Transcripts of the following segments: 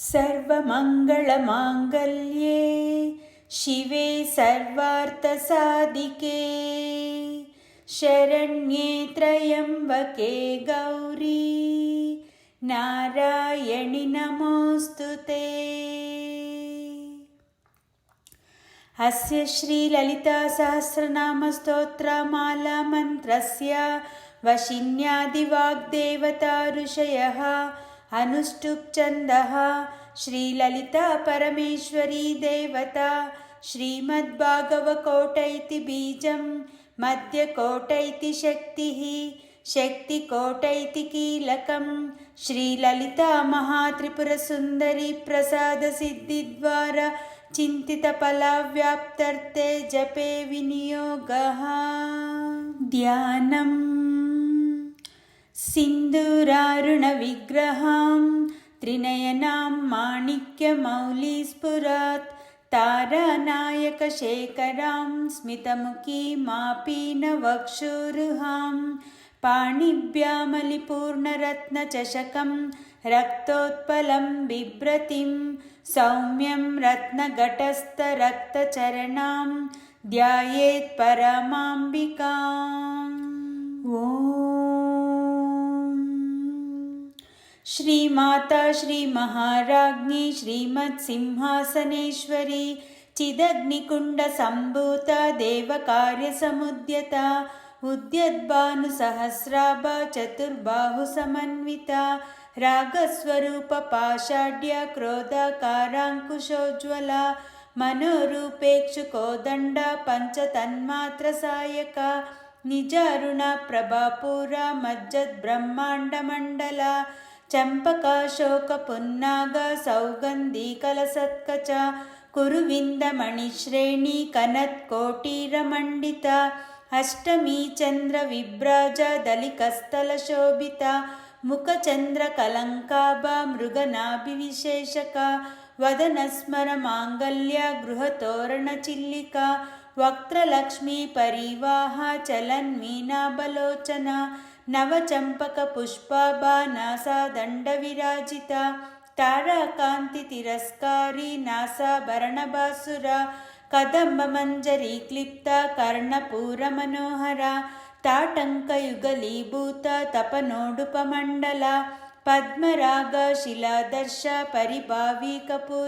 सर्वमङ्गलमाङ्गल्ये शिवे सर्वार्थसाधिके। शरण्ये त्र्यम्बके गौरी नारायणि नमोऽस्तु ते। अस्य श्रीललितासहस्रनामस्तोत्रमालामन्त्रस्य वशिन्यादिवाग्देवता ऋषयः अनुष्टुप्छन्दः श्रीललिता परमेश्वरी देवता श्रीमद्भागवकोट इति बीजं मध्यकोट इति शक्तिः शक्तिकोट इति कीलकं श्रीललिता महात्रिपुरसुन्दरी प्रसादसिद्धिद्वारा चिन्तितफलाव्याप्तर्थे जपे विनियोगः। ध्यानम् सिन्दूरारुणविग्रहां त्रिनयनां माणिक्यमौलिस्फुरात् तारानायकशेखरां स्मितमुखीमापीनवक्षोरुहां पाणिभ्यामलिपूर्णरत्नचषकं रक्तोत्पलं बिभ्रतिं सौम्यं रत्नघटस्थरक्तचरणां ध्यायेत् ॐ श्रीमाता श्रीमहाराज्ञी श्रीमत्सिंहासनेश्वरी चिदग्निकुण्डसम्भूता देवकार्यसमुद्यता उद्यद्भानुसहस्राभा चतुर्बाहुसमन्विता रागस्वरूपपाषाढ्या क्रोधाकाराङ्कुशोज्ज्वला मनोरूपेक्षुकोदण्डा पञ्चतन्मात्रसायका निजारुण प्रभापूरा मज्जद्ब्रह्माण्डमण्डला चम्पकाशोकपुन्नाग सौगन्धिकलसत्कच कुरुविन्दमणिश्रेणी कनत्कोटीरमण्डिता अष्टमी चन्द्रविभ्राज दलिकस्थलशोभिता मुखचन्द्रकलङ्काभा मृगनाभिविशेषका वदनस्मरमाङ्गल्य गृहतोरणचिल्लिका वक्त्रलक्ष्मीपरिवाह चलन्मीनाबलोचना नवचम्पकपुष्पाभा नासा दण्डविराजिता ताराकान्ति तिरस्कारी नासा कदम्बमञ्जरी क्लिप्ता कर्णपूरमनोहरा ताटङ्कयुगलीभूता तपनोडुपमण्डला पद्मरागशिलादर्श शिलादर्श परिभाविकपु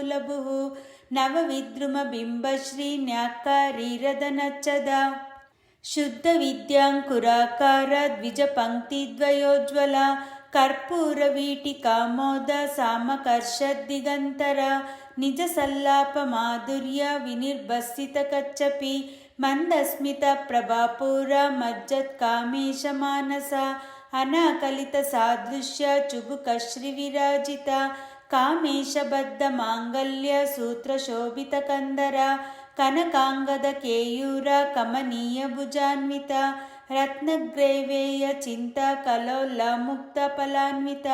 नवविद्रुमबिम्बश्री न्याकारनच्छदा శుద్ధ విద్యాంకురాకార ద్విజ పంక్తిద్వయోజ్వల కర్పూర వీటికా మోద సామకర్ష దిగంతర నిజ సల్లాప మాధుర్య వినిర్భస్సిత కచ్చపి మందస్మిత ప్రభాపూర మజ్జత్ కామేశ మానస అనాకలిత సాదృశ్య చుగుకశ్రీ విరాజిత ಕಾಮೇಶಬದ್ಧ ಮಾಂಗಲ್ಯ ಸೂತ್ರ ಶೋಭಿತ ಕಂದರ ಕನಕಾಂಗದ ಕೇಯೂರ ಕಮನೀಯ ಭುಜಾನ್ವಿತ ರತ್ನಗ್ರೇವೇಯ ಚಿಂತ ಕಲೋಲ ಮುಕ್ತ ಫಲಾನ್ವಿತ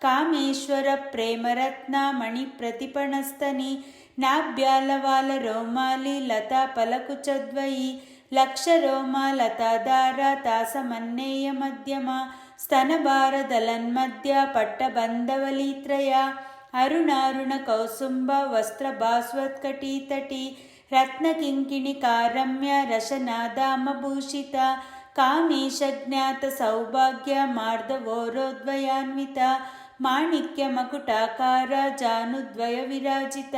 ಕಾಮೇಶ್ವರ ಪ್ರೇಮರತ್ನ ಮಣಿಪ್ರತಿಪಣಸ್ತನಿ ನಾಭ್ಯಾಲವಾಲ ರೋಮಾಲಿ ಲತಾ ಫಲಕುಚದ್ವಯಿ ಲಕ್ಷ ರೋಮ ಲತಾಧಾರ ತಾಸಮನ್ನೇಯ ಮಧ್ಯಮ ಸ್ತನಭಾರದಲನ್ಮಧ್ಯ ಪಟ್ಟಬಂಧವಲಿತ್ರಯ ಅರುಣಾರುಣ ಕೌಸುಂಬ, ವಸ್ತ್ರ ಭಾಸ್ವತ್ಕಟೀತಟಿ ರತ್ನಕಿಂಕಿಣಿ ಕಾರಮ್ಯ ರಶನಾದಾಮಭೂಷಿತ ಕಾಮೇಶ ಜ್ಞಾತ ಸೌಭಾಗ್ಯ ಮಾರ್ಧವೋರೋದ್ವಯಾನ್ವಿತ ಮಾಣಿಕ್ಯ ಮಕುಟಾಕಾರ, ಜಾನುದ್ವಯ ವಿರಾಜಿತ,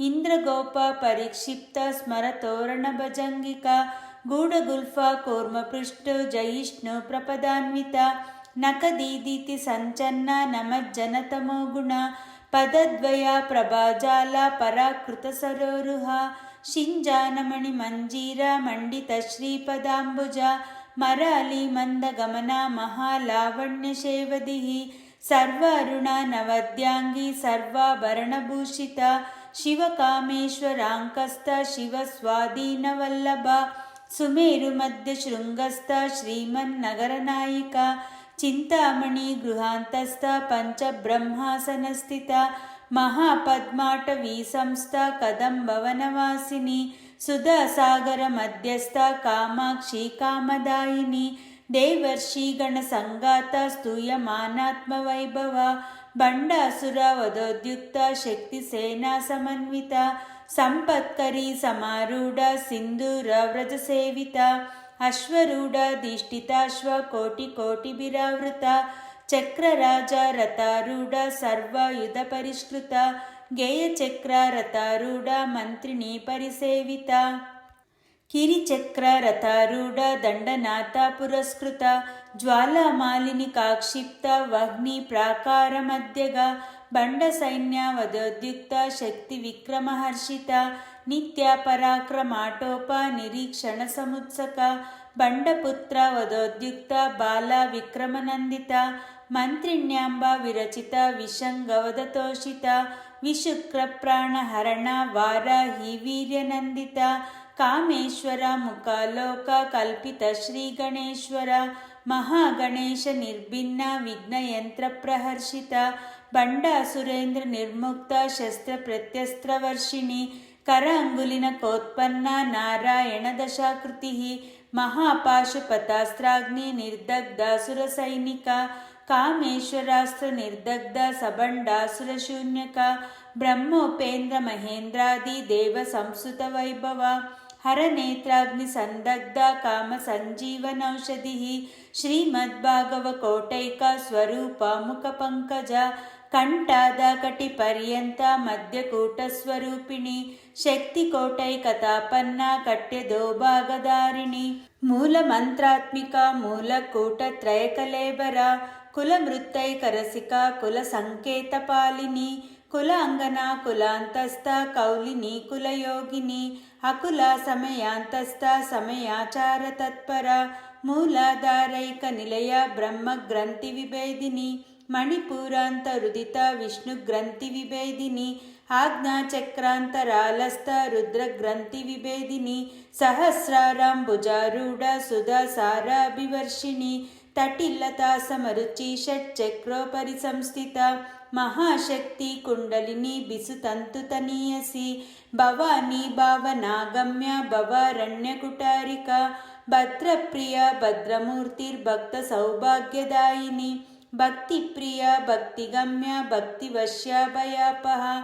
ಇಂದ್ರಗೋಪ ಪರಿಕ್ಷಿಪ್ತ ಸ್ಮರತೋರಣ ಭಜಂಗಿಕ ಗೂಢಗುಲ್ಫ ಕೂರ್ಮಪೃಷ್ಟು ಜಯಿಷ್ಣು ಪ್ರಪದಾನ್ವಿತ, ನಕದೀದೀತಿ ಸಂಚನ್ನ ನಮಜ್ಜನತಮೋ ಗುಣ पदद्वया प्रभाजाला पराकृतसरोरुहा शिञ्जानमणिमञ्जीरा मण्डितश्रीपदाम्बुजा मराली मन्दगमना महालावण्यशेवदिः अरुणा नवद्याङ्गी सर्वाभरणभूषिता। शिवकामेश्वराङ्कस्थ शिवस्वाधीनवल्लभा सुमेरुमध्यशृङ्गस्थ श्रीमन्नगरनायिका ಚಿಂತಾಮಣಿ ಗೃಹಾಂತಸ್ಥ ಪಂಚಬ್ರಹ್ಮಾಸನಸ್ಥಿತ ಮಹಾಪದ್ಮಾಟವಿ ಸಂಸ್ಥ ಕದಂಬವನವಾಸಿನಿ ಸುಧಾಸಾಗರ ಮಧ್ಯಸ್ಥ ಕಾಮಾಕ್ಷಿ ಕಾಮದಾಯಿನಿ ದೇವರ್ಷಿ ದೇವರ್ಷಿಗಣ ಸಂಗಾತ ಸ್ತೂಯಮಾನಾತ್ಮ ವೈಭವ ಬಂಡಾಸುರ ವಧೋದ್ಯುಕ್ತ ಶಕ್ತಿ ಸೇನಾ ಸಮನ್ವಿತ ಸಂಪತ್ಕರಿ ಸಮಾರೂಢ ಸಿಂಧೂರ ವ್ರಜ ಸೇವಿತ अश्वरूढधिष्ठिताश्वकोटिकोटिभिरावृत चक्रराज रथारूढ ಪರಿಷ್ಕೃತ, ಗೇಯ ಚಕ್ರ ರಥಾರೂಢ ಮಂತ್ರಿಣಿ ಪರಿಸೇವಿತ. ಕಿರಿಚಕ್ರ ರಥಾರೂಢ ದಂಡನಾಥ ಪುರಸ್ಕೃತ ಜ್ವಾಲಾಮಾಲಿನಿ ಕಾಕ್ಷಿಪ್ತ ವಗ್ನಿ ಪ್ರಾಕಾರ ಮಧ್ಯಗ, ಬಂಡ ಸೈನ್ಯ ವದೋದ್ಯುಕ್ತ ಶಕ್ತಿ ವಿಕ್ರಮಹರ್ಷಿತ శక్తి విక్రమహర్షిత నిత్య పరాక్రమాటోప నిరీక్షణ సముత్సక బండపుత్ర వదోద్యుక్త బాల విక్రమనందిత మంత్రిణ్యాంబ విరచిత విషంగవదతోషిత విశుక్ర ప్రాణహరణ వారాహి వీర్యనందిత కామేశ్వర ముఖాలోక కల్పిత శ్రీ గణేశ్వర మహాగణేశ నిర్భిన్న విఘ్నయంత్ర ప్రహర్షిత బండాసురేంద్ర నిర్ముక్త ಕರ ಅಂಗುಲಿನ ಕೋತ್ಪನ್ನ ನಾರಾಯಣದಶಾಕೃತಿ ಮಹಾಪಾಶುಪತಾಸ್ತ್ರಾಗ್ನಿ ನಿರ್ದಗ್ಧ ಸುರಸೈನಿಕ ಕಾಮೇಶ್ವರಾಸ್ತ್ರ ನಿರ್ದಗ್ಧ ಸಬಂಡಾಸುರಶೂನ್ಯಕ ಬ್ರಹ್ಮೋಪೇಂದ್ರ ಮಹೇಂದ್ರಾದಿ ದೇವ ಸಂಸ್ಕೃತ ವೈಭವ, ಹರನೇತ್ರಾಗ್ನಿ ಸಂದಗ್ಧ ಕಾಮ ಸಂಜೀವನೌಷಧಿ ಶ್ರೀಮದ್ಭಾಗವಕೋಟೈಕ ಸ್ವರೂಪ ಮುಖ ಪಂಕಜ, ಕಂಠಾದ ಕೋಟ ಸ್ವರೂಪಿಣಿ ముఖ పంకజ కంఠాద కటి పర్యంత మధ్యకూట స్వరూపిణి శక్తి కోటైకతాపన్న కట్యదోభాగదారిణి మూల మంత్రాత్మిక మూల కూట త్రయకలేబర. కుల మృత్తైకరసిక కుల సంకేత పాలిని. కుల అంగన కులాంతస్థ కౌలిని కులయోగిని అకుల సమయాంతస్థ సమయాచార తత్పర. మూలాధారైక నిలయ బ్రహ్మ గ్రంథి ఆజ్ఞాచక్రాంతరాలస్థ రుద్రగ్రంథి విభేదిని సహస్రారాంబుజారూఢ సుధాసారాభివర్షిణి తటిల్లతా సమరుచి షట్చక్రోపరి సంస్థిత మహాశక్తి కుండలిని బిసుతంతుతనీయసి భవానీ భావనాగమ్య భవారణ్యకుటారిక భద్రప్రియ భద్రమూర్తిర్భక్త సౌభాగ్యదాయిని भक्तिप्रिय भक्तिगम्य भक्तिवश्या भयापहा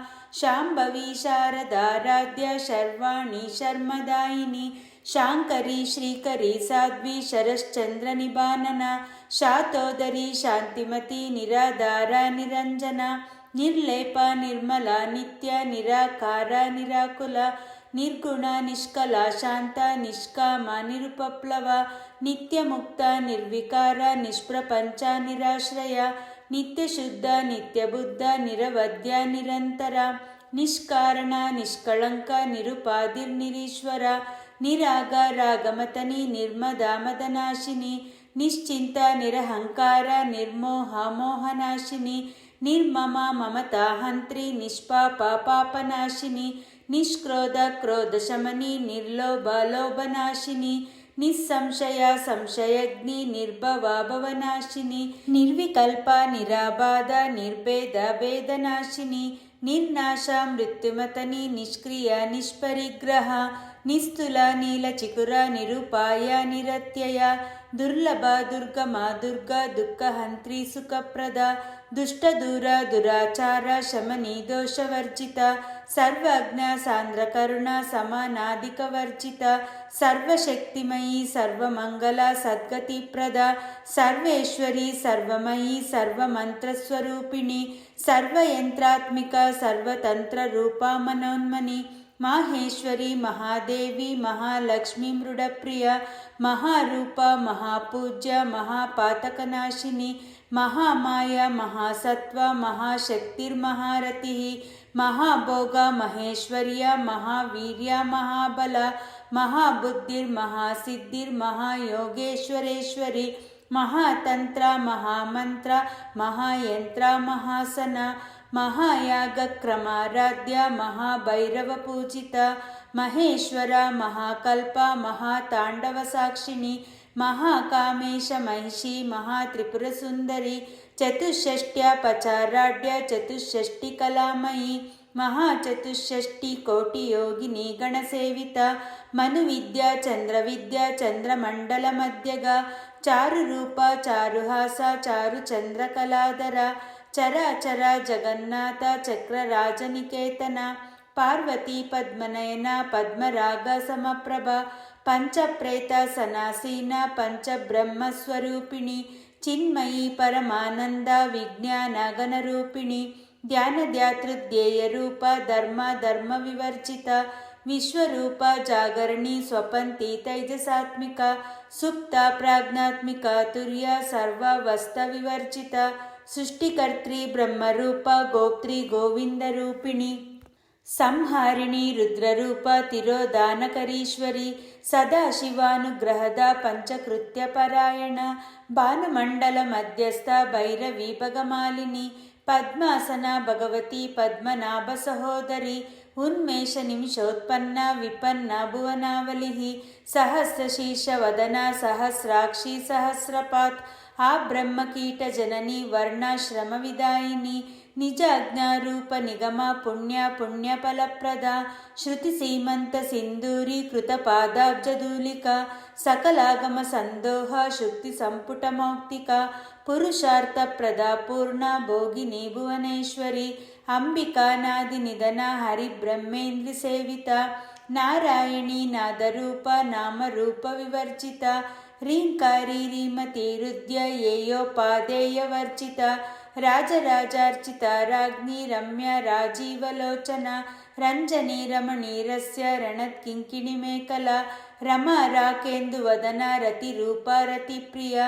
शाम्भवी शारदाराध्य शर्वाणि शर्मदायिनि शाङ्करी श्रीकरी साध्वी शरश्चन्द्रनिबानन शातोदरी शान्तिमती निराधारा निरञ्जन निर्लेप निर्मला नित्य निराकार निराकुल निर्गुण निष्कला शान्त निष्काम निरुपप्लव नित्यमुक्त निर्विकार निष्प्रपञ्च निराश्रय नित्यशुद्ध नित्यबुद्ध निरवध्य निरन्तर निष्कारण निष्कळङ्क निरुपाधिर्निरीश्वर निरागारागमतनि निर्मदा मदनाशिनि निश्चिन्ता निरहङ्कार निर्मोहमोहनाशिनि निर्ममा ममताहन्त्री निष्पापापनाशिनि निष्क्रोध क्रोधशमनि निर्लोभलोभनाशिनि నిస్సంశయ సంశయగ్ని నిర్భవ భవనాశిని నిర్వికల్ప నిరాబాధ నిర్భేద భేదనాశిని నిర్నాశ మృత్యుమతని నిష్క్రియ నిష్పరిగ్రహ నిస్తుల నీల చికుర నిరుపాయ నిరత్యయ దుర్లభ దుర్గమా దుర్గ దుఃఖహంత్రి సుఖప్రద దుష్టదూర దురాచార శమని దోషవర్జిత సర్వజ్ఞ సాంద్రకరుణ సమానాధిక వర్జిత సర్వశక్తిమయీ సర్వమంగళ సద్గతిప్రద సర్వేశ్వరి సర్వమయీ సర్వమంత్రస్వరూపిణి సర్వయంత్రాత్మిక సర్వతంత్ర రూపా మనోన్మని మాహేశ్వరి మహాదేవి మహాలక్ష్మి మృడప్రియ మహారూప మహాపూజ్య महामाया महासत्त्व महाशक्तिर्महारथिः महाभोग महेश्वर्य महावीर्य महाबल महाबुद्धिर्महासिद्धिर्महायोगेश्वरेश्वरि महातन्त्र महामन्त्र महायन्त्र महासन महायागक्रमाराध्य महाभैरवपूजित महेश्वर महाकल्प महाताण्डवसाक्षिणी ಮಹಾಕಾಮೇಶ ಮಹಿಷಿ ಮಹಾತ್ರಿಪುರಸುಂದರಿ ಚತುಷ್ಷಷ್ಟ್ಯಾಪಚಾರಾಢ್ಯ ಚತುಷ್ಷಷ್ಟಿ ಕಲಾಮಯಿ ಮಹಾಚತುಷ್ಷಷ್ಟಿ ಕೋಟಿಯೋಗಿನಿ ಗಣಸೇವಿತ, ಮನುವಿದ್ಯಾ, ಚಂದ್ರವಿದ್ಯಾ, ಚಂದ್ರಮಂಡಲ ಮಧ್ಯಗ ಚಾರು ರೂಪ ಚಾರುಹಾಸ ಚಾರು ಚಂದ್ರಕಲಾದರ ಚರಾಚರ ಜಗನ್ನಾಥ, ಚಕ್ರರಾಜನಿಕೇತನ, ಪಾರ್ವತಿ ಪದ್ಮನಯನ, ಪದ್ಮರಾಗ ಸಮಪ್ರಭ చంద్రకళాధర చరాచర జగన్నాథ చక్రరాజనికేతన పార్వతీ పద్మనయన పద్మరాగ సమప్రభ పంచప్రేత సనాసీన పంచబ్రహ్మస్వరూపిణి చిన్మయీ పరమానంద విజ్ఞాన గణరూపిణి ధ్యానధ్యాతృధ్యేయ రూప ధర్మ ధర్మ వివర్జిత విశ్వరూప ಸಂಹಾರಿಣಿ ರುದ್ರರೂಪ ತಿರೋದಾನಕರೀಶ್ವರಿ ಸದಾಶಿವಾನುಗ್ರಹದ ಪಂಚಕೃತ್ಯ ಪರಾಯಣ ಭಾನುಮಂಡಲ ಮಧ್ಯಸ್ಥ ಭೈರವಿ ಭಗಮಾಲಿನಿ, ಪದ್ಮಾಸನ ಭಗವತಿ ಪದ್ಮನಾಭ ಸಹೋದರಿ, ಉನ್ಮೇಷ ನಿಮಿಷೋತ್ಪನ್ನ ವಿಪನ್ನ ಭುವನಾವಲಿ ಸಹಸ್ರಶೀರ್ಷ ವದನ ಸಹಸ್ರಾಕ್ಷಿ ಸಹಸ್ರಪಾತ್, ಆ ಬ್ರಹ್ಮಕೀಟ ಜನನಿ ವರ್ಣಾಶ್ರಮ ವಿದಾಯಿನಿ నిజ అజ్ఞారూప నిగమ పుణ్య పుణ్యఫలప్రద శృతి సీమంత సింధూరి కృత పాదాబ్జదూలిక సకలాగమ సందోహ శుక్తి సంపుట మౌక్తిక పురుషార్థ ప్రదా పూర్ణ భోగిని భువనేశ్వరి అంబికానాది నిధన హరి బ్రహ్మేంద్రి సేవిత నారాయణీ నాదరూప నామరూప వివర్జిత హ్రీంకారీ రీమతి రుద్య ఏయోపాదేయ ರಾಜರಾಜಾರ್ಚಿತ ರಾಜ್ಞಿ ರಮ್ಯ ರಾಜೀವಲೋಚನ ರಂಜನಿ ರಮಣಿ ರಸ್ಯ ರಣತ್ಕಿಂಕಿಣಿಮೇಕಲ ರಮ ರಾಕೇಂದುವದನ ರತಿ ಪ್ರಿಯ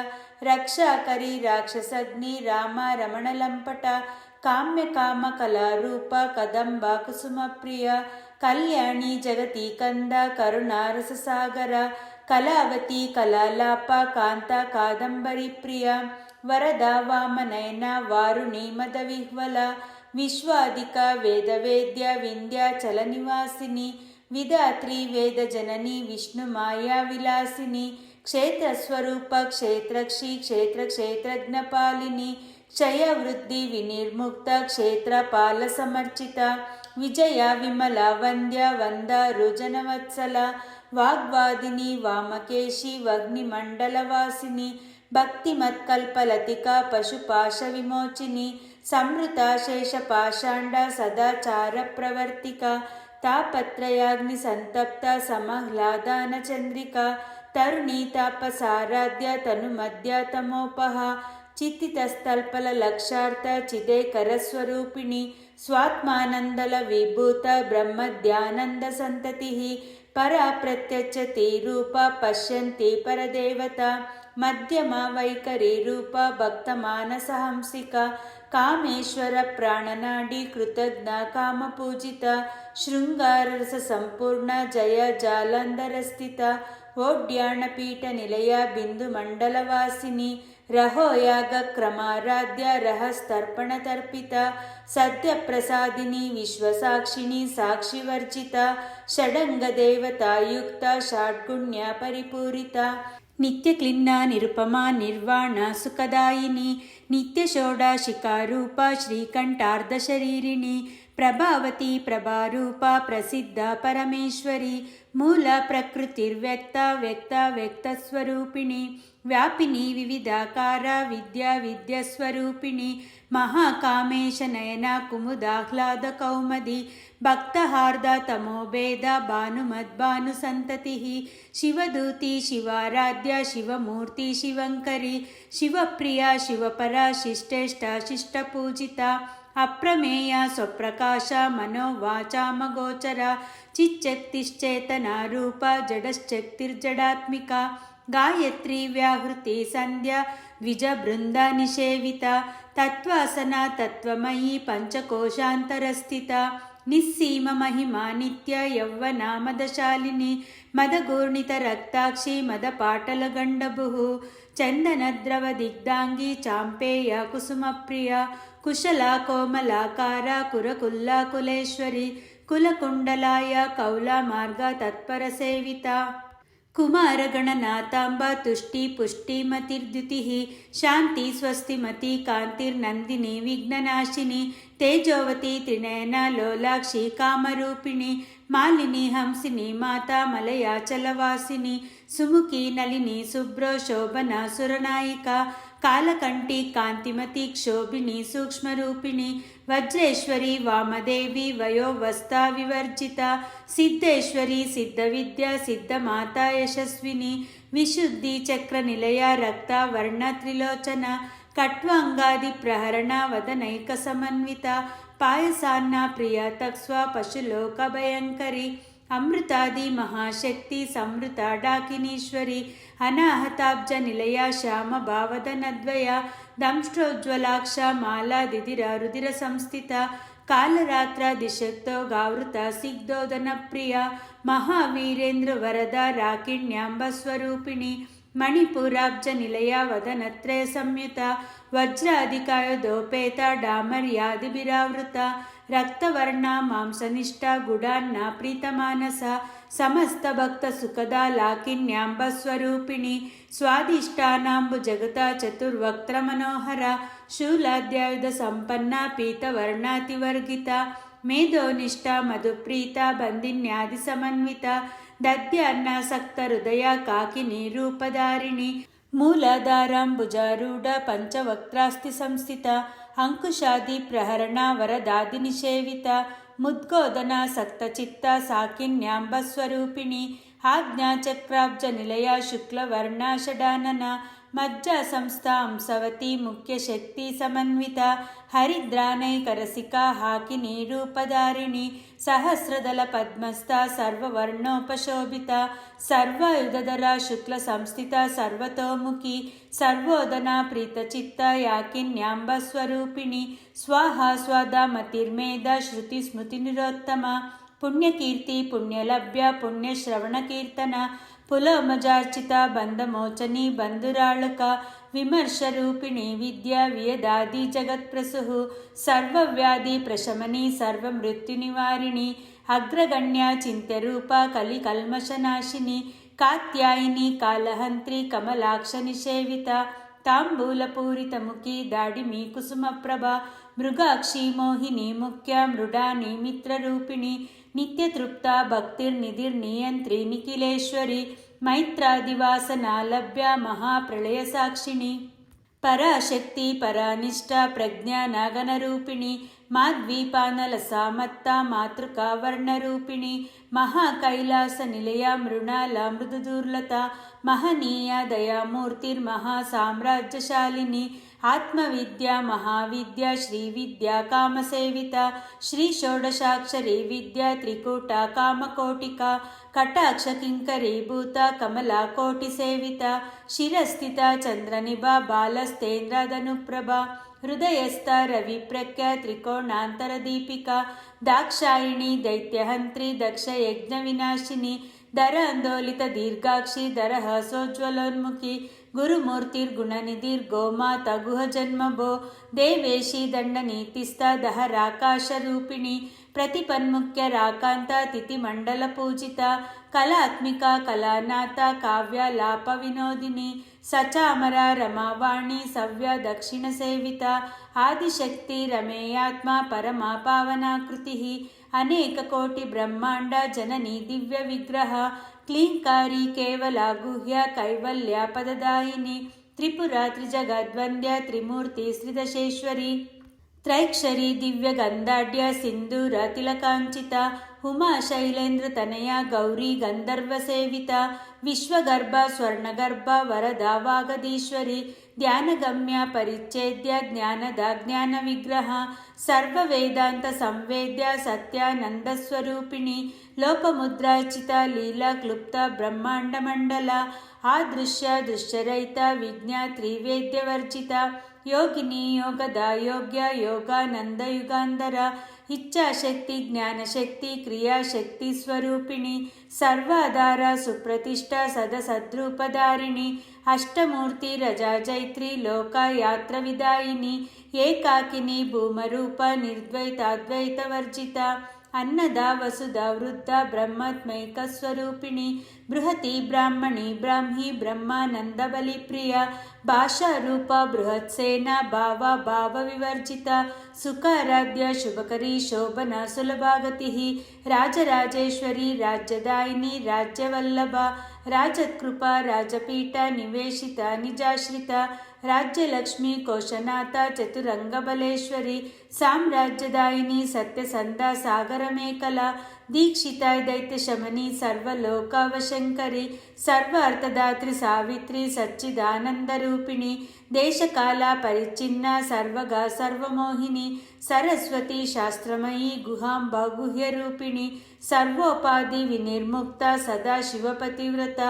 ರಕ್ಷಾಕರಿ ರಾಕ್ಷಸಗ್ನಿ ರಾಮ ರಮಣಲಂಪಟ ಕಾಮ್ಯ ಕಾಮ ಕಲಾರೂಪ ಕದಂಬ ಕುಸುಮ ಪ್ರಿಯ, ಕಲ್ಯಾಣಿ ಜಗತಿ ಕಂದ ಕರುಣಾರಸಸಾಗರ ಕಲಾವತಿ ಕಲಾಲಾಪ ಕಾಂತ ಕಾದಂಬರಿ ಪ್ರಿಯ. వరద వామనయన వారుణి మద విహ్వల విశ్వాదిక వేదవేద్య వింధ్యాచల నివాసిని విధాత్రి వేద జనని విష్ణు మాయా విలాసిని క్షేత్రస్వరూప క్షేత్రక్షి క్షేత్ర క్షేత్రజ్ఞపాలిని క్షయ వృద్ధి వినిర్ముక్త క్షేత్రపాల సమర్చిత విజయ విమల వంద్య వంద రుజనవత్సల వాగ్వాదిని వామకేశి వగ్నిమండలవాసిని భక్తిమత్కల్పలతిక పశుపాశ విమోచిని సమృత శేషపాషాండ సదాచార ప్రవర్తిక తాపత్రయాగ్ని సంతప్త సమహ్లాదాన చంద్రిక తరుణీ తాపసారాధ్య తను మధ్య తమోపహ చిత్తితస్తల్పల లక్షార్థ చిదేకర స్వరూపిణి స్వాత్మానందల విభూత బ్రహ్మధ్యానంద సంతతి పరా ప్రత్యచ్చతి రూప పశ్యంతి పరదేవత ಮಧ್ಯಮ ವೈಖರಿ ರೂಪ ಭಕ್ತ ಮಾನಸ ಹಂಸಿಕ ಕಾಮೇಶ್ವರ ಪ್ರಾಣನಾಡಿ ಕೃತಜ್ಞ ಕಾಮಪೂಜಿತ ಶೃಂಗಾರ ಸಂಪೂರ್ಣ ಜಯ ಜಾಲಂಧರ ಸ್ಥಿತ ಓಡ್ಯಾಣಪೀಠ ನಿಲಯ ಬಿಂದು ಮಂಡಲವಾಸಿನಿ ರಹೋಯಾಗ ಕ್ರಮಾರಾಧ್ಯ ರಹಸ್ತರ್ಪಣ ತರ್ಪಿತ ಸದ್ಯ ಪ್ರಸಾದಿನಿ ವಿಶ್ವಸಾಕ್ಷಿಣಿ ಸಾಕ್ಷಿವರ್ಜಿತ ಷಡಂಗ ದೇವತಾಯುಕ್ತ ಷಾಡ್ಗುಣ್ಯ ಪರಿಪೂರಿತ క్లిన్న నిరుపమా నిర్వాణ సుఖదాయిని నిత్య షోడాశికారూప శ్రీకంఠార్ధ శరీరిణి ప్రభావతి ప్రభారూప ప్రసిద్ధ పరమేశ్వరి మూల ప్రకృతిర్వ్యక్త వ్యక్త వ్యక్తస్వరూపిణి వ్యాపిని వివిధాకార విద్య విద్యస్వరూపిణి మహాకామేశ నయన కుముదాహ్లాద కౌమది భక్తహార్ద తమోభేద భానుమద్భాను సంతతి శివదూతి శివారాధ్య శివమూర్తి శివంకరి శివప్రియ శివపర శిష్టేష్ట శిష్టపూజిత అప్రమేయ స్వప్రకాశ మనోవాచామగోచర చిచ్చక్తిశ్చేతన రూప జడశ్చక్తిర్జడాత్మిక గాయత్రీ వ్యాహృతి సంధ్య ద్విజ బృంద నిషేవిత తత్వాసన తత్వమయీ పంచకోశాంతరస్థిత నిస్సీమ మహిమా నిత్య యౌవనామదశాలిని మదగూర్ణిత రక్తాక్షి మద పాటల గండభు చందనద్రవ దిగ్దాంగి చాంపేయ కుసుమప్రియ కుశల కోమలాకార కురకుల్లా కులేశ్వరి కులకుండలాయ కౌల మార్గ తత్పర సేవిత. కుమారగణనాథాంబ తుష్టి పుష్టిమతిర్ద్యుతి శాంతి స్వస్తిమతి కాంతిర్నందిని విఘ్ననాశిని తేజోవతి త్రినయన లోలాక్షి కామరూపిణి మాలిని హంసిని మాత మలయాచలవాసిని సుముఖి నలిని శుభ్రో శోభన సురనాయిక కాలకంఠి కాంతిమతి క్షోభిణి సూక్ష్మరూపిణి వజ్రేశ్వరి వామదేవి వయోవస్థా వివర్జిత సిద్ధేశ్వరి సిద్ధ విద్య సిద్ధమాత యశస్విని విశుద్ధి చక్ర నిలయ రక్త వర్ణ త్రిలోచన కట్వాంగాది ప్రహరణ వదనైక సమన్విత పాయసాన్న ప్రియ తక్స్వ పశులోక భయంకరి ಅಮೃತಾದಿ ಮಹಾಶಕ್ತಿ ಸಮೃತ ಡಾಕಿನೀಶ್ವರಿ ಅನಾಹತಾಬ್ಜ ನಿಲಯ ಶ್ಯಾಮ ಭಾವದನದ್ವಯ ದಂಷ್ಟೋಜ್ವಲಾಕ್ಷ ಮಾಲಾದಿದಿರ ರುದಿರ ಸಂಸ್ಥಿತ ಕಾಲರಾತ್ರ ದಿಶಕ್ತೋ ಗಾವೃತ ಸಿಗ್ಧೋದನ ಪ್ರಿಯ ಮಹಾವೀರೇಂದ್ರ ವರದ ರಾಕಿಣ್ಯಾಂಬ ಸ್ವರೂಪಿಣಿ ಮಣಿಪುರಾಬ್ಜ ನಿಲಯ ವದನತ್ರಯ ಸಂಯುತ, ವಜ್ರ ಅಧಿಕಾಯ ದೋಪೇತ ಡಾಮರ್ಯಾದಿ ಬಿರಾವೃತ ರಕ್ತವರ್ಣ, ಮಾಂಸನಿಷ್ಠ, ಗುಡಾನ್ನ, ಪ್ರೀತಮಾನಸ, ಸಮಸ್ತ ಭಕ್ತ ಸುಖದ ಲಾಕಿನ್ಯಾಂಬ ಸ್ವರೂಪಿಣಿ, ಸ್ವಾದಿಷ್ಟಾನಾಂಬು ಜಗತ ಚತುರ್ವಕ್ತ್ರ ಮನೋಹರ, ಶೂಲಾಧ್ಯಾಯುಧ ಸಂಪನ್ನ ಪೀತವರ್ಣಾತಿವರ್ಗಿತ ಮೇಧೋನಿಷ್ಠ ಮಧುಪ್ರೀತ, ಬಂದಿನ್ಯಾದಿ ಸಮನ್ವಿತ ದದ್ಯ ಅನ್ನಾಸಕ್ತ ಹೃದಯ ಕಾಕಿನಿ ರೂಪಧಾರಿಣಿ ಮೂಲಧಾರಾಂಬುಜಾರೂಢ ಪಂಚವಕ್ತಾಸ್ತಿ ಸಂಸ್ಥಿತ ಅಂಕುಶಾದಿ ಪ್ರಹರಣ ವರದಾದಿ ನಿಷೇವಿತ ಮುದ್ಗೋದನ ಸಕ್ತಚಿತ್ತ ಸಾಕಿನ್ಯಾಂಬ ಸ್ವರೂಪಿಣಿ ಆಜ್ಞಾಚಕ್ರಾಬ್ಜ ನಿಲಯ ಶುಕ್ಲವರ್ಣ ಷಡಾನನ ಮಜ್ಜ ಸಂಸ್ಥಾ ಹಂಸವತಿ ಮುಖ್ಯ ಶಕ್ತಿ ಸಮನ್ವಿತ హాకిని రూపధారిణి సహస్రదళ పద్మస్థ సర్వవర్ణోపశోభిత సర్వాయుధర శుక్ల సంస్థిత సర్వతోముఖి సర్వోదన ప్రీతచిత్త యాకిన్యాంబ స్వరూపిణి స్వాహ స్వాద మతిర్మేధ శృతి స్మృతి నిరోత్తమ పుణ్యకీర్తి పుణ్యలభ్య పుణ్యశ్రవణ కీర్తన పులమజార్చిత బంధమోచని బంధురాళక విమర్శరూపిణి విద్య వ్యదాది జగత్ప్రసు. సర్వవ్యాధి ప్రశమని సర్వమృత్యునివారిణి అగ్రగణ్య చింత్యరూప కలి కల్మషనాశిని కాత్యాయిని కాలహంత్రి కమలాక్ష నిషేవిత తాంబూలపూరితముఖి దాడిమీ కుసుమప్రభ మృగాక్షి మోహిని ముఖ్య మృడాని మిత్రరూపిణి నిత్యతృప్త భక్తిర్నిధిర్నియంత్రి నిఖిలేశ్వరి మైత్రాదివాసనాలభ్య మహాప్రళయ సాక్షిణి పరాశక్తి పరానిష్ట ప్రజ్ఞానాగనరూపిణి మాద్వీపానల సామత్త మాతృకావర్ణరూపిణి మహాకైలాస నిలయ మృణాల మృదుదూర్లత మహనీయ దయామూర్తిర్మహాసామ్రాజ్యశాలిని आत्मविद्या महाविद्या श्रीविद्या कामसेविता श्रीषोडशाक्षरी विद्या त्रिकूटा कामकोटिका कटाक्षकिङ्करीभूता कमलाकोटिसेविता शिरस्थिता चन्द्रनिभा बालस्तेन्द्रादनुप्रभा हृदयस्था रविप्रख्या त्रिकोणान्तरदीपिका दाक्षायिणी दैत्यहन्त्री दक्षयज्ञविनाशिनी दर आन्दोलित दीर्घाक्षि दर దీపిక దాక్షాయిణి దైత్యహంత్రి దక్ష యజ్ఞ వినాశిని ధర అందోలిత దీర్ఘాక్షి ధరహసోజ్వలోన్ముఖి గురుమూర్తిర్గుణనిధిర్గోమాత గుహ జన్మభో దేవేశి దండ నీతిస్థ దహరాకాశరూపిణి ప్రతిపన్ముఖ్య రాకాంత తిథి ಕ್ಲೀಂಕಾರಿ ಕೇವಲ ಗುಹ್ಯ ಕೈವಲ್ಯ ಪದದಾಯಿನಿ. ತ್ರಿಪುರ ತ್ರಿಜಗದ್ವಂದ್ಯ ತ್ರಿಮೂರ್ತಿ ಶ್ರೀದಶೇಶ್ವರಿ ತ್ರೈಕ್ಷರಿ ದಿವ್ಯ ಗಂಧಾಢ್ಯ ಸಿಂಧೂರ ತಿಲಕಾಂಚಿತ. ಹುಮಾ ಶೈಲೇಂದ್ರ ತನಯ ಗೌರಿ ಗಂಧರ್ವ ಸೇವಿತ. ವಿಶ್ವಗರ್ಭ ಸ್ವರ್ಣಗರ್ಭ ವರದ ವಾಗದೀಶ್ವರಿ. ध्यानगम्य परिच्छेद्य ज्ञानदज्ञानविग्रह सर्ववेदान्तसंवेद्या सत्यानन्दस्वरूपिणी लोकमुद्राचिता लीला क्लुप्ता ब्रह्माण्डमण्डल आदृश्य दृश्यरहिता विज्ञा त्रिवेद्यवर्जिता योगिनी योगदा योग्य योगानन्दयुगान्धरा ఇచ్ఛాశక్తి జ్ఞానశక్తి క్రియాశక్తి స్వరూపిణి సర్వాధార సుప్రతిష్ట సదసద్రూపధారిణి అష్టమూర్తి రజాజైత్రి లోకయాత్ర విదాయిని ఏకాకిని భూమరూప ಅನ್ನದ ವಸುದ ವೃದ್ಧ ಬ್ರಹ್ಮತ್ಮೈಕ ಸ್ವರೂಪಿಣಿ ಬೃಹತಿ ಬ್ರಾಹ್ಮಣಿ ಬ್ರಾಹ್ಮಿ ಬ್ರಹ್ಮಾನಂದ ಬಲಿ ಪ್ರಿಯ ಭಾಷಾ ರೂಪ ಬೃಹತ್ ಸೇನ ಭಾವ ಭಾವ ವಿವರ್ಜಿತ ಸುಖಾರಾಧ್ಯ ಶುಭಕರಿ ಶೋಭನ ಸುಲಭಾಗತಿ ರಾಜರಾಜೇಶ್ವರಿ ರಾಜ್ಯದಾಯಿನಿ ರಾಜ್ಯವಲ್ಲಭ ರಾಜಕೃಪ ರಾಜಪೀಠ ನಿವೇಶಿತ ನಿಜಾಶ್ರಿತ ರಾಜ್ಯಲಕ್ಷ್ಮಿ ಕೋಶನಾಥ ಚತುರಂಗಬಲೇಶ್ವರಿ ಸಾಮ್ರಾಜ್ಯದಾಯಿನಿ ಸತ್ಯಸಂಧ ಸಾಗರಮೇಕಲ దైత్య శమని సర్వలోకావశంకరి సర్వార్థదాత్రి సావిత్రి సచ్చిదానందరూపిణి దేశకాల పరిచ్ఛిన్న సర్వగా సర్వమోహిని సరస్వతి శాస్త్రమయీ గుహాంబ గుహ్యరూపిణి సర్వోపాధి వినిర్ముక్త సదాశివపతివ్రత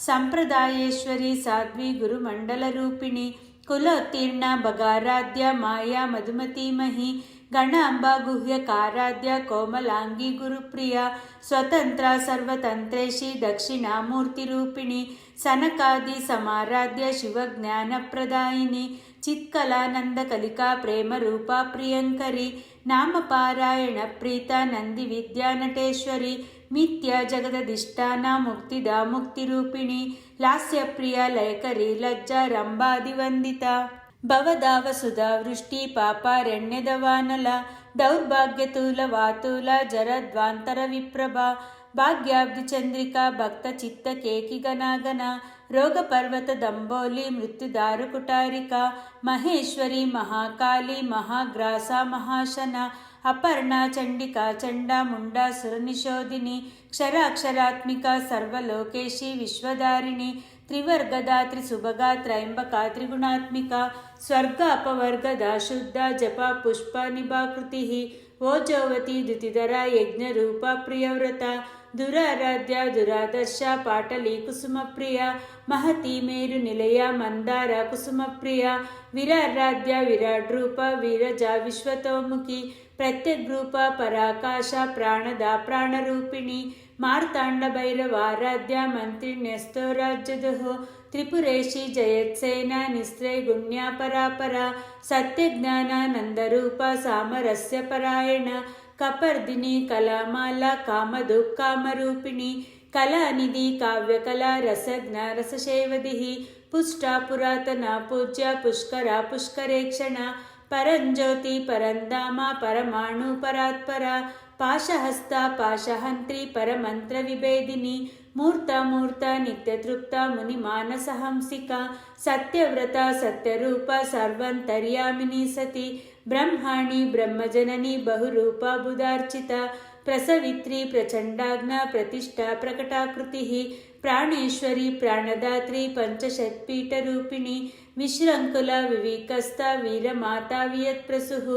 సంప్రదాయేశ్వరి సాధ్వి గురుమండల రూపిణి కులోత్తీర్ణ భగారాధ్య మాయా మధుమతీమహి ಗಣ ಅಂಬಾ ಗುಹ್ಯ ಕಾರಾಧ್ಯ, ಕೋಮಲಾಂಗಿ, ಗುರುಪ್ರಿಯ, ಸ್ವತಂತ್ರ, ಸರ್ವತಂತ್ರೇಶಿ ದಕ್ಷಿಣಾಮೂರ್ತಿರೂಪಿಣಿ ಸನಕಾದಿ, ಸಮಾರಾಧ್ಯ ಶಿವಜ್ಞಾನಪ್ರದಾಯಿನಿ ಚಿತ್ಕಲಾನಂದ ಕಲಿಕಾ ಪ್ರೇಮ ರೂಪ ಪ್ರಿಯಂಕರಿ, ನಾಮಪಾರಾಯಣ, ಪ್ರೀತ, ನಂದಿ ವಿದ್ಯಾನಟೇಶ್ವರಿ ಮಿಥ್ಯ ಜಗದಧಿಷ್ಠಾನ ಮುಕ್ತಿದ ಮುಕ್ತಿರೂಪಿಣಿ ಲಾಸ್ಯಪ್ರಿಯ ಲಯಕರಿ, ಲಜ್ಜ ರಂಬಾದಿವಂದಿತ భవదావసుధ వృష్టి పాపారణ్యదవానల దౌర్భాగ్యతూల వాతూల జరద్వాంతర విప్రభ భాగ్యాబ్ది చంద్రిక భక్త చిత్త కేకిగనాగన రోగ పర్వత దంబోలి మృత్యుదారు కుటారిక మహేశ్వరి మహాకాళి మహాగ్రాస మహాశన అపర్ణ చండిక చండా ముండా సురనిషోధిని క్షరాక్షరాత్మిక సర్వలోకేశి విశ్వదారిణి त्रिवर्गदा त्रिसुभगा त्र्यम्बका त्रिगुणात्मिका स्वर्ग अपवर्गदा शुद्धा जपा पुष्पा निभाकृतिः जोवति द्वितिधरा यज्ञरूपा प्रियव्रता ప్రియవ్రత దురారాధ్య దురాదర్శ పాటలి కుసుమప్రియ మహతి మేరు నిలయ మందార కుసుమప్రియ విరారాధ్య విరాట్ రూప వీరజ విశ్వతోముఖి ప్రత్యగ్రూప పరాకాశ ప్రాణద ప్రాణరూపిణి మార్తాండ భైరవారాధ్య మంత్రి న్యస్తోరాజ్యదుహో త్రిపురేషి జయత్సేన నిస్త్రై గుణ్యా పరాపర సత్యజ్ఞానానందరూప సామరస్య పరాయణ కపర్దిని కళామాల కామదు కామరూపిణి కళానిధి కావ్యకళ రసజ్ఞ రసశేవది పుష్ట పురాతన పూజ్య పుష్కర పుష్కరేక్షణ పరంజ్యోతి పరంధామ పరమాణు పరాత్పర పాశహస్త పాశహంత్రి పరమంత్ర విభేదిని ಮೂರ್ತ ಮೂರ್ತ ನಿತ್ಯ ತೃಪ್ತ ಮುನಿ ಮಾನಸ ಹಂಸಿಕ ಸತ್ಯವ್ರತ ಸತ್ಯರೂಪ ಸರ್ವಂತರ್ಯಾಮಿನಿ ಸತಿ ಬ್ರಹ್ಮಾಣಿ ಬ್ರಹ್ಮಜನನಿ ಬಹುರೂಪ ಬುಧಾರ್ಚಿತ ಪ್ರಸವಿತ್ರಿ ಪ್ರಚಂಡಾಗ್ನ ಪ್ರತಿಷ್ಠಾ ಪ್ರಕಟಾಕೃತಿ ಪ್ರಾಣೇಶ್ವರಿ ಪ್ರಾಣದಾತ್ರಿ ಪಂಚಷತ್ಪೀಠರೂಪಿಣಿ ವಿಶ್ರಂಕುಲ ವಿವೇಕಸ್ಥ ವೀರಮಾತಾ ವಿಯತ್ಪ್ರಸುಃ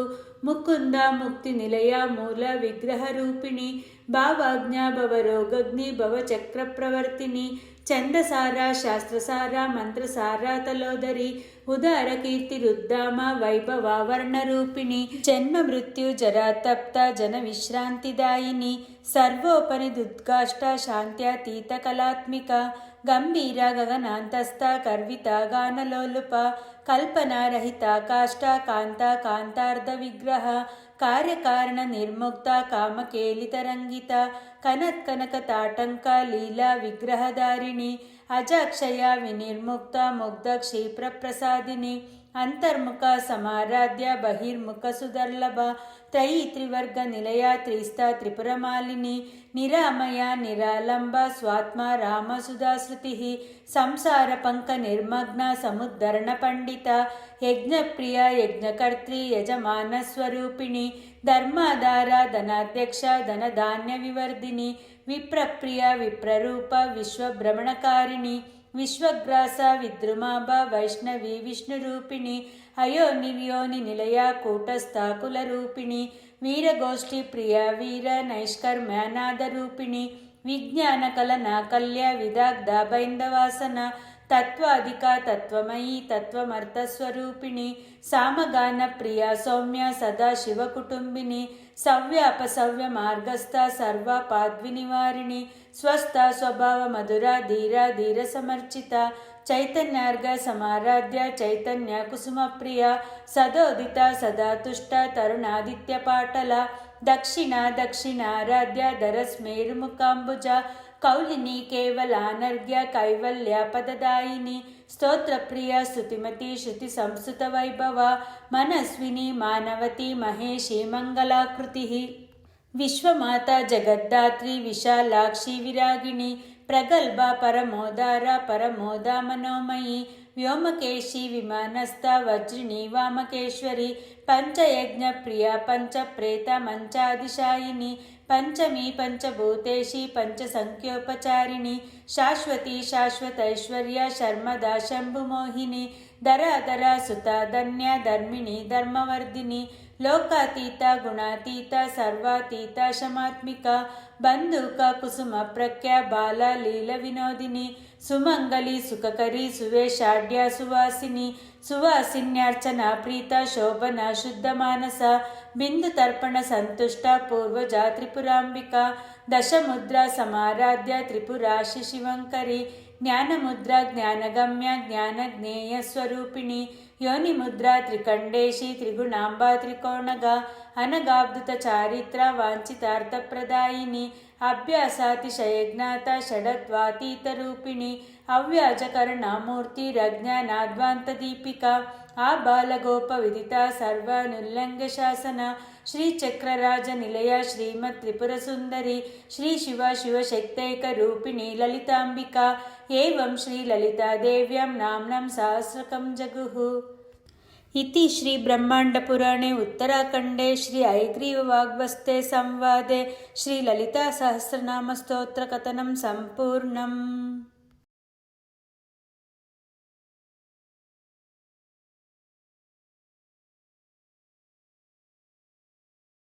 ముకుంద ముక్తి నిలయ మూల విగ్రహ రూపిణి భావాజ్ఞా భవరోగగ్ని భవచక్ర ప్రవర్తిని చందసార శాస్త్రసార మంత్రసార తలోదరి ఉదార కీర్తి రుద్దామ వైభవావర్ణ రూపిణి జన్మ మృత్యు జరాతప్త జన విశ్రాంతిదాయిని సర్వోపని దుద్గాష్ట శాంత్యాతీత కళాత్మిక ಗಂಭೀರ ಗಗನಾಂತಸ್ಥ, ಕರ್ವಿತ, ಗಾನಲೋಲುಪ, ಕಲ್ಪನಾರಹಿತ ಕಾಷ್ಟ ಕಾಂತ ಕಾಂತಾರ್ಧ ವಿಗ್ರಹ, ಕಾರ್ಯಕಾರಣ ನಿರ್ಮುಕ್ತ, ಕಾಮಕೇಲಿತರಂಗಿತ ಕನತ್ ಕನಕ ತಾಟಂಕ, ಲೀಲಾ ವಿಗ್ರಹಧಾರಿಣಿ, ಅಜಾಕ್ಷಯ ವಿನಿರ್ಮುಕ್ತ, ಮುಗ್ಧ ಕ್ಷೇಪ್ರಪ್ರಸಾದಿನಿ. ప్రసాదిని అంతర్ముఖ సమారాధ్య బహిర్ముఖ సుదర్లభ త్రయీ త్రివర్గ నిలయ త్రిస్తా త్రిపురమాలిని నిరామయ నిరాలంబ స్వాత్మ రామసుధాశ్రుతి సంసార పంక నిర్మగ్న సముద్ధరణ పండిత యజ్ఞప్రియ యజ్ఞకర్త్రి యజమాన స్వరూపిణి ధర్మాధార ధనాధ్యక్ష ధనధాన్య వివర్ధిని విప్రప్రియ విప్రరూప విశ్వభ్రమణకారిణి విశ్వగ్రాస విద్రుమాభ వైష్ణవి విష్ణురూపిణి అయోని వ్యోని నిలయ కూటస్థాకుల రూపిణి వీరగోష్ఠి ప్రియ వీర నైష్కర్మ్యానాద రూపిణి విజ్ఞాన కలన కల్య విదగ్ధ బైందవాసన తత్వాధిక తత్వమయీ తత్వమర్థస్వరూపిణి సామగాన ప్రియ సౌమ్య సదా శివ కుటుంబిని సవ్యాపసవ్య మార్గస్థ సర్వపాద్వినివారిణి స్వస్థ స్వభావ మధుర ధీర ధీర సమర్చిత చైతన్యార్గ సమారాధ్య చైతన్య కుసుమ ప్రియ సదోదిత సదా తుష్ట తరుణాదిత్య పాటల దక్షిణ దక్షిణారాధ్య ಕೌಲಿನಿ ಕೇವಲ ಅನರ್ಘ್ಯ ಕೈವಲ್ಯ ಪದದಾಯಿನಿ ಸ್ತೋತ್ರ ಪ್ರಿಯ ಸ್ತುತಿಮತಿ ಶ್ರುತಿ ಸಂಸ್ಕೃತ ವೈಭವ ಮನಸ್ವಿನಿ ಮಾನವತಿ ಮಹೇಶಿ ಮಂಗಲಾಕೃತಿ ವಿಶ್ವಮಾತಾ ಜಗದ್ದಾತ್ರಿ ವಿಶಾಲಾಕ್ಷಿ ವಿರಾಗಿಣಿ ಪ್ರಗಲ್ಭ ಪರಮೋದಾರ ಪರಮೋದ ಮನೋಮಯಿ ವ್ಯೋಮಕೇಶಿ ವಿಮಾನಸ್ಥ ವಜ್ರಿಣಿ ವಾಮಕೇಶ್ವರಿ ಪಂಚಯಜ್ಞ ಪ್ರಿಯ ಪಂಚಪ್ರೇತ ಮಂಚಾದಿಶಾಯಿನಿ पञ्चमी पञ्चभूतेशी पञ्चसङ्ख्योपचारिणी शाश्वती शाश्वतैश्वर्या शर्मदा शम्भुमोहिनी धराधरा सुता धन्या धर्मिणी धर्मवर्धिनी लोकातीता गुणातीता सर्वातीता शमात्मिका बन्धुका कुसुमप्रख्या बाला लीलविनोदिनी सुमङ्गली सुखकरी सुवेशाढ्या सुवासिनी ಸುವಾಸಿನ್ಯಾರ್ಚನ, ಪ್ರೀತ, ಶೋಭನ, ಶುದ್ಧ ಮಾನಸ, ಬಿಂದು ತರ್ಪಣ, ಸಂತುಷ್ಟ ಪೂರ್ವಜ ತ್ರಿಪುರಾಂಬಿಕಾ ದಶಮುದ್ರಾ ಸಮಾರಾಧ್ಯ ತ್ರಿಪುರಾಶಿ ಶಿವಂಕರಿ ಜ್ಞಾನಮುದ್ರಾ, ಜ್ಞಾನಗಮ್ಯ ಜ್ಞಾನಜ್ಞೇಯ ಸ್ವರೂಪಿಣಿ, ಯೋನಿಮುದ್ರಾ, ತ್ರಿಕಂಡೇಶಿ, ತ್ರಿಗುಣಾಂಬಾ ತ್ರಿಕೋಣಗ ಅನಗಾಬ್ಧುತ ಚಾರಿತ್ರ ವಾಂಚಿತಾರ್ಥಪ್ರದಾಯಿನಿ ಅಭ್ಯಾಸಾತಿಶಯಜ್ಞಾತ, ಷಡತ್ವಾತೀತ ರೂಪಿಣಿ अव्याजकरणामूर्तिरज्ञानाद्वान्तदीपिका आबालगोपविदिता सर्वानुल्लङ्घशासना श्रीचक्रराजनिलया श्रीमत्त्रिपुरसुन्दरी श्रीशिवा शिवशक्तैकरूपिणी ललिताम्बिका एवं श्रीललितादेव्यां नाम्नं सहस्रकं जगुः इति श्रीब्रह्माण्डपुराणे उत्तराखण्डे श्री ऐग्रीववाग्वस्ते संवादे श्रीललितासहस्रनामस्तोत्रकथनं सम्पूर्णम्